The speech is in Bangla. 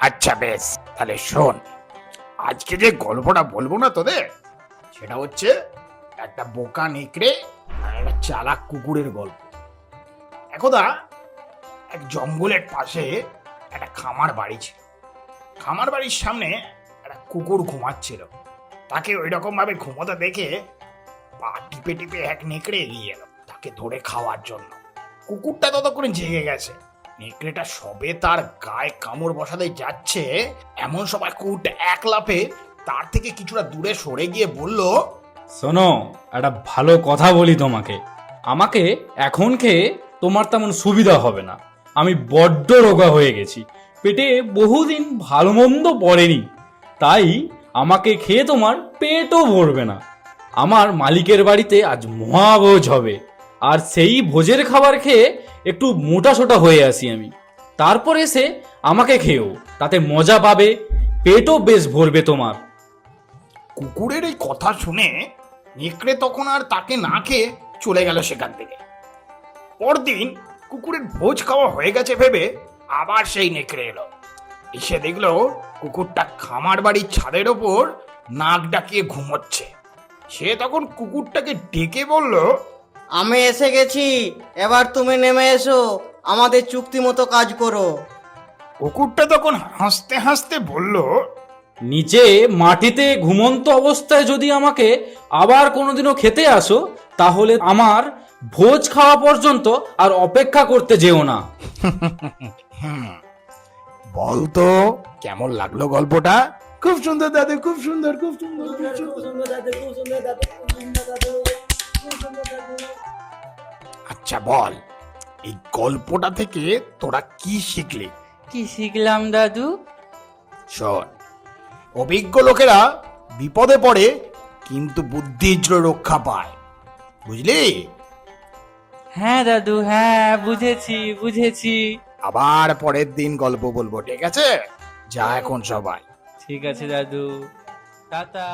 আচ্ছা বেশ। তাহলে শোন, আজকে যে গল্পটা বলব না তোদের, সেটা হচ্ছে একটা বোকা নেকড়ে আর একটা চালাক কুকুরের গল্প। একদা এক জঙ্গলের পাশে একটা খামার বাড়ি ছিল। খামার বাড়ির সামনে একটা কুকুর ঘুমাচ্ছিল। তাকে ওই রকম ভাবে ঘুমোতে দেখে পা টিপে টিপে এক নেকড়ে এগিয়ে এলো তাকে ধরে খাওয়ার জন্য। কুকুরটা ততক্ষণে জেগে গেছে। নেকড়েটা সবে তার গায়ে কামড় বসাতে যাচ্ছে, এমন সময় কুকুরটা এক লাফে তার থেকে কিছুটা দূরে সরে গিয়ে বলল, শোনো, একটা ভালো কথা বলি তোমাকে। আমাকে এখন খেয়ে তোমার তেমন সুবিধা হবে না। আমি বড্ড রোগা হয়ে গেছি। পেটে বহুদিন ভালো মন্দ পড়েনি। তাই আমাকে খেয়ে তোমার পেটও ভরবে না। আমার মালিকের বাড়িতে আজ মহাভোজ হবে। আর সেই ভোজের খাবার খেয়ে একটু মোটা সোটা হয়ে আসি আমি। তারপর এসে আমাকে খেয়েও, তাতে মজা পাবে, পেটও বেশ ভরবে তোমার। কুকুরের এই কথা শুনে নেকড়ে তখন আর তাকে না খেয়ে চলে গেল সেখান থেকে। পরদিন কুকুরের ভোজ খাওয়া হয়ে গেছে ভেবে আবার সেই নেকড়ে এলো। এসে দেখল কুকুরটা খামার বাড়ির ছাদের ওপর নাক ডাকিয়ে ঘুমোচ্ছে। সে তখন কুকুরটাকে ডেকে বলল আমি এসে গেছি। এবার তুমি নেমে এসো। আমাদের চুক্তি মতো কাজ করো। কুকুরটা তখন হাসতে হাসতে বলল নিচে মাটিতে ঘুমন্ত অবস্থায় যদি আমাকে আবার কোনোদিনও খেতে আসো তাহলে আমার ভোজ খাওয়া পর্যন্ত আর অপেক্ষা করতে যেও না। হুম বলতো কেমন লাগল গল্পটা? খুব সুন্দর দাদু খুব সুন্দর খুব সুন্দর খুব সুন্দর আচ্ছা বল এই গল্পটা থেকে তোরা কি শিখলি? কি শিখলাম দাদু? শোন অভিজ্ঞ লোকেরা বিপদে পড়ে কিন্তু বুদ্ধিজ্র রক্ষা পায় বুঝলি? হ্যাঁ দাদু হ্যাঁ বুঝেছি বুঝেছি। আবার পরের দিন গল্প বলব ঠিক আছে? যা এখন সবাই। ঠিক আছে দাদু। টাটা।